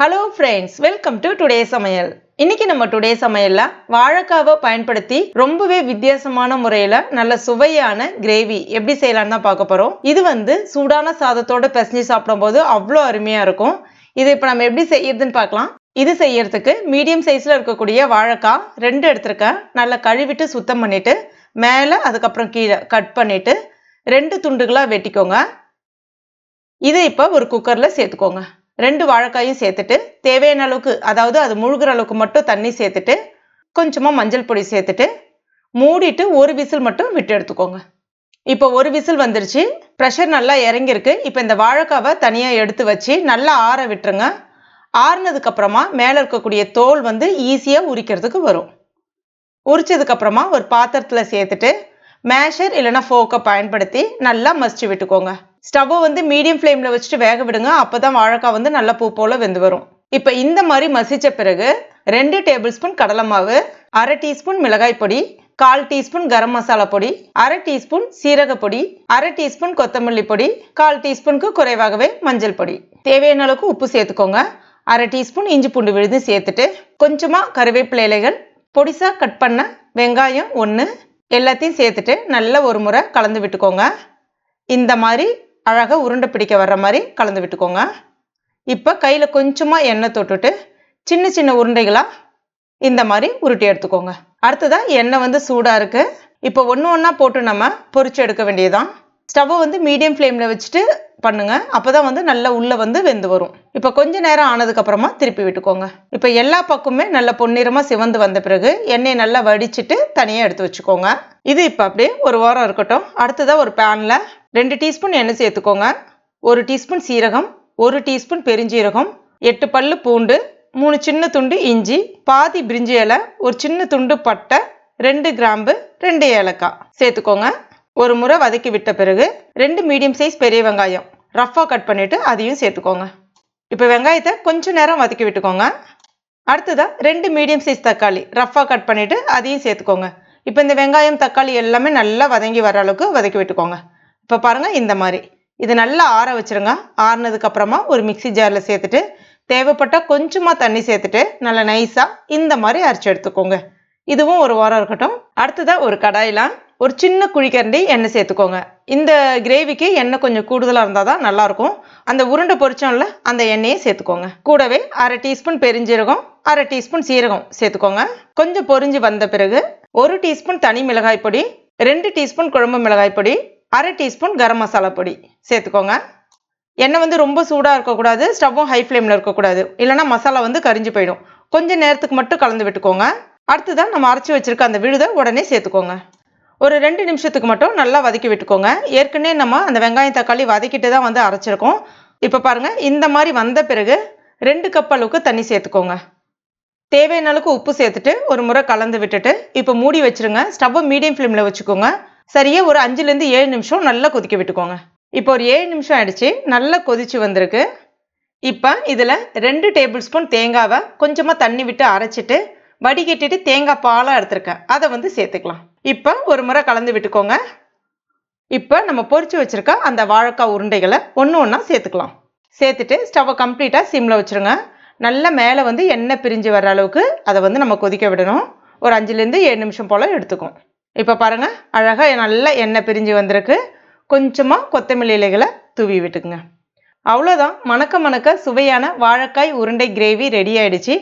Hello friends welcome to today சமையல் இன்னைக்கு நம்ம டுடே சமையல்ல வாழைக்காவை பயன்படுத்தி ரொம்பவே வித்தியாசமான முறையில நல்ல சுவையான கிரேவி எப்படி செய்யலாம்னு தான் பார்க்க போறோம். இது வந்து சூடான சாதத்தோட பிசைஞ்சு சாப்பிடும்போது அவ்வளோ அருமையா இருக்கும். இது இப்போ நம்ம எப்படி செய்யறதுன்னு பார்க்கலாம். இது செய்யறதுக்கு மீடியம் சைஸ்ல இருக்கக்கூடிய வாழைக்காய் ரெண்டு எடுத்திருக்கேன். நல்லா கழுவிட்டு சுத்தம் பண்ணிட்டு மேலே அதுக்கப்புறம் கீழே கட் பண்ணிட்டு ரெண்டு துண்டுகளாக வெட்டிக்கோங்க. இதை இப்போ ஒரு குக்கரில் சேர்த்துக்கோங்க. ரெண்டு வாழைக்காயும் சேர்த்துட்டு தேவையான அளவுக்கு அதாவது அது முழுகிற அளவுக்கு மட்டும் தண்ணி சேர்த்துட்டு கொஞ்சமாக மஞ்சள் பொடி சேர்த்துட்டு மூடிட்டு ஒரு விசில் மட்டும் விட்டு எடுத்துக்கோங்க. இப்போ ஒரு விசில் வந்துருச்சு ப்ரெஷர் நல்லா இறங்கியிருக்கு. இப்போ இந்த வாழைக்காவை தனியாக எடுத்து வச்சு நல்லா ஆற விட்டுருங்க. ஆறுனதுக்கப்புறமா மேலே இருக்கக்கூடிய தோல் வந்து ஈஸியாக உரிக்கிறதுக்கு வரும். உரிச்சதுக்கப்புறமா ஒரு பாத்திரத்தில் சேர்த்துட்டு மேஷர் இல்லைன்னா ஃபோக்கை பயன்படுத்தி நல்லா மசிச்சு விட்டுக்கோங்க. ஸ்டவ்வை வந்து மீடியம் ஃப்ளேமில் வச்சுட்டு வேக விடுங்க. அப்போ தான் வாழைக்காய் வந்து நல்லா பூ போல் வெந்து வரும். இப்போ இந்த மாதிரி மசித்த பிறகு ரெண்டு டேபிள் ஸ்பூன் கடலை மாவு அரை டீஸ்பூன் மிளகாய் பொடி கால் டீஸ்பூன் கரம் மசாலா பொடி அரை டீஸ்பூன் சீரக பொடி அரை டீஸ்பூன் கொத்தமல்லி பொடி கால் டீஸ்பூனுக்கு குறைவாகவே மஞ்சள் பொடி. தேவையான அளவுக்கு உப்பு சேர்த்துக்கோங்க. அரை டீஸ்பூன் இஞ்சி பூண்டு விழுந்து சேர்த்துட்டு கொஞ்சமாக கருவேப்பிலை இலைகள் பொடிசாக கட் பண்ண வெங்காயம் ஒன்று எல்லாத்தையும் சேர்த்துட்டு நல்ல ஒரு முறை கலந்து விட்டுக்கோங்க. இந்த மாதிரி அழகாக உருண்டை பிடிக்க வர்ற மாதிரி கலந்து விட்டுக்கோங்க. இப்போ கையில் கொஞ்சமாக எண்ணெய் தொட்டுட்டு சின்ன சின்ன உருண்டைகளாக இந்த மாதிரி உருட்டி எடுத்துக்கோங்க. அடுத்ததாக எண்ணெய் வந்து சூடாக இருக்குது இப்போ ஒன்று ஒன்றா போட்டு நம்ம பொறிச்சு எடுக்க வேண்டியதுதான். ஸ்டவ்வை வந்து மீடியம் ஃப்ளேமில் வச்சுட்டு பண்ணுங்க. அப்போதான் வந்து நல்லா உள்ளே வந்து வெந்து வரும். இப்போ கொஞ்ச நேரம் ஆனதுக்கப்புறமா திருப்பி விட்டுக்கோங்க. இப்போ எல்லா பக்கமுமே நல்ல பொன்னிறமாக சிவந்து வந்த பிறகு எண்ணெயை நல்லா வடிச்சிட்டு தனியாக எடுத்து வச்சுக்கோங்க. இது இப்போ அப்படியே ஒரு வாரம் இருக்கட்டும். அடுத்ததாக ஒரு பேனில் ரெண்டு டீஸ்பூன் எண்ணெய் சேர்த்துக்கோங்க. ஒரு டீஸ்பூன் சீரகம் ஒரு டீஸ்பூன் பெருஞ்சீரகம் எட்டு பல்லு பூண்டு மூணு சின்ன துண்டு இஞ்சி பாதி பிரிஞ்சி இலை ஒரு சின்ன துண்டு பட்டை ரெண்டு கிராம்பு ரெண்டு ஏலக்காய். சேர்த்துக்கோங்க. ஒரு முறை வதக்கி விட்ட பிறகு ரெண்டு மீடியம் சைஸ் பெரிய வெங்காயம் ரஃப்பாக கட் பண்ணிவிட்டு அதையும் சேர்த்துக்கோங்க. இப்போ வெங்காயத்தை கொஞ்சம் நேரம் வதக்கி விட்டுக்கோங்க. அடுத்ததாக ரெண்டு மீடியம் சைஸ் தக்காளி ரஃப்பாக கட் பண்ணிவிட்டு அதையும் சேர்த்துக்கோங்க. இப்போ இந்த வெங்காயம் தக்காளி எல்லாமே நல்லா வதங்கி வர அளவுக்கு வதக்கி விட்டுக்கோங்க. இப்போ பாருங்கள் இந்த மாதிரி. இது நல்லா ஆற வச்சுருங்க. ஆறுனதுக்கப்புறமா ஒரு மிக்சி ஜாரில் சேர்த்துட்டு தேவைப்பட்டால் கொஞ்சமாக தண்ணி சேர்த்துட்டு நல்லா நைஸாக இந்த மாதிரி அரைச்சி எடுத்துக்கோங்க. இதுவும் ஒரு வாரம் இருக்கட்டும். அடுத்ததாக ஒரு கடாயில் ஒரு சின்ன குழிக்கரண்டி எண்ணெய் சேர்த்துக்கோங்க. இந்த கிரேவிக்கு எண்ணெய் கொஞ்சம் கூடுதலாக இருந்தால் தான் நல்லாயிருக்கும். அந்த உருண்டை பொரிச்சோம்ல அந்த எண்ணெயை சேர்த்துக்கோங்க. கூடவே அரை டீஸ்பூன் பெருஞ்சீரகம் அரை டீஸ்பூன் சீரகம் சேர்த்துக்கோங்க. கொஞ்சம் பொரிஞ்சு வந்த பிறகு ஒரு டீஸ்பூன் தனி மிளகாய் பொடி ரெண்டு டீஸ்பூன் குழம்பு மிளகாய் பொடி அரை டீஸ்பூன் கரம் மசாலா பொடி சேர்த்துக்கோங்க. எண்ணெய் வந்து ரொம்ப சூடாக இருக்கக்கூடாது ஸ்டவ்வும் ஹை ஃப்ளேமில் இருக்கக்கூடாது. இல்லைனா மசாலா வந்து கரிஞ்சு போயிடும். கொஞ்சம் நேரத்துக்கு மட்டும் கலந்து விட்டுக்கோங்க. அடுத்ததான் நம்ம அரைச்சி வச்சுருக்க அந்த விழுதை உடனே சேர்த்துக்கோங்க. ஒரு ரெண்டு நிமிஷத்துக்கு மட்டும் நல்லா வதக்கி விட்டுக்கோங்க. ஏற்கனவே நம்ம அந்த வெங்காயம் தக்காளி வதக்கிட்டு தான் வந்து அரைச்சிருக்கோம். இப்போ பாருங்கள் இந்த மாதிரி வந்த பிறகு ரெண்டு கப் அளவுக்கு தண்ணி சேர்த்துக்கோங்க. தேவையான அளவுக்கு உப்பு சேர்த்துட்டு ஒரு முறை கலந்து விட்டுட்டு இப்போ மூடி வச்சுருங்க. ஸ்டவ்வை மீடியம் ஃப்ளேமில் வச்சுக்கோங்க. சரியாக ஒரு அஞ்சுலேருந்து ஏழு நிமிஷம் நல்லா கொதிக்க விட்டுக்கோங்க. இப்போ ஒரு ஏழு நிமிஷம் ஆயிடுச்சு நல்லா கொதிச்சு வந்திருக்கு. இப்போ இதில் ரெண்டு டேபிள் ஸ்பூன் தேங்காவை கொஞ்சமாக தண்ணி விட்டு அரைச்சிட்டு வடிகட்டிட்டு தேங்காய் பாலாக எடுத்திருக்கேன். அதை வந்து சேர்த்துக்கலாம். இப்போ ஒரு முறை கலந்து விட்டுக்கோங்க. இப்போ நம்ம பொறிச்சு வச்சுருக்க அந்த வாழைக்காய் உருண்டைகளை ஒன்று ஒன்றா சேர்த்துக்கலாம். சேர்த்துட்டு ஸ்டவ்வை கம்ப்ளீட்டாக சிம்மில் வச்சுருங்க. நல்லா மேலே வந்து எண்ணெய் பிரிஞ்சு வர அளவுக்கு அதை வந்து நம்ம கொதிக்க விடணும். ஒரு அஞ்சுலேருந்து ஏழு நிமிஷம் போல் எடுத்துக்கும். இப்போ பாருங்கள் அழகாக நல்லா எண்ணெய் பிரிஞ்சு வந்திருக்கு. கொஞ்சமாக கொத்தமல்லி இலைகளை தூவி விட்டுக்குங்க. அவ்வளோதான் மணக்க மணக்க சுவையான வாழைக்காய் உருண்டை கிரேவி ரெடி ஆயிடுச்சு.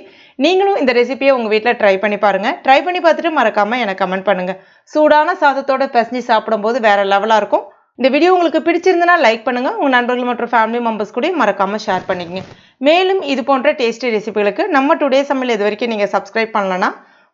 நீங்களும் இந்த ரெசிபியை உங்கள் வீட்டில் ட்ரை பண்ணி பாருங்கள் ட்ரை பண்ணி பார்த்துட்டு மறக்காமல் எனக்கு கமெண்ட் பண்ணுங்கள் சூடான சாதத்தோடு பிசைஞ்சு சாப்பிடும்போது வேறு லெவலாக இருக்கும். இந்த வீடியோ உங்களுக்கு பிடிச்சிருந்தனா லைக் பண்ணுங்கள் உங்கள் நண்பர்கள் மற்றும் ஃபேமிலி மெம்பர்ஸ் கூட மறக்காமல் ஷேர் பண்ணிக்கங்க. மேலும் இது போன்ற டேஸ்டி ரெசிபிகளுக்கு நம்ம டுடே சமையல் இது வரைக்கும் நீங்கள் சப்ஸ்கிரைப் பண்ணலன்னா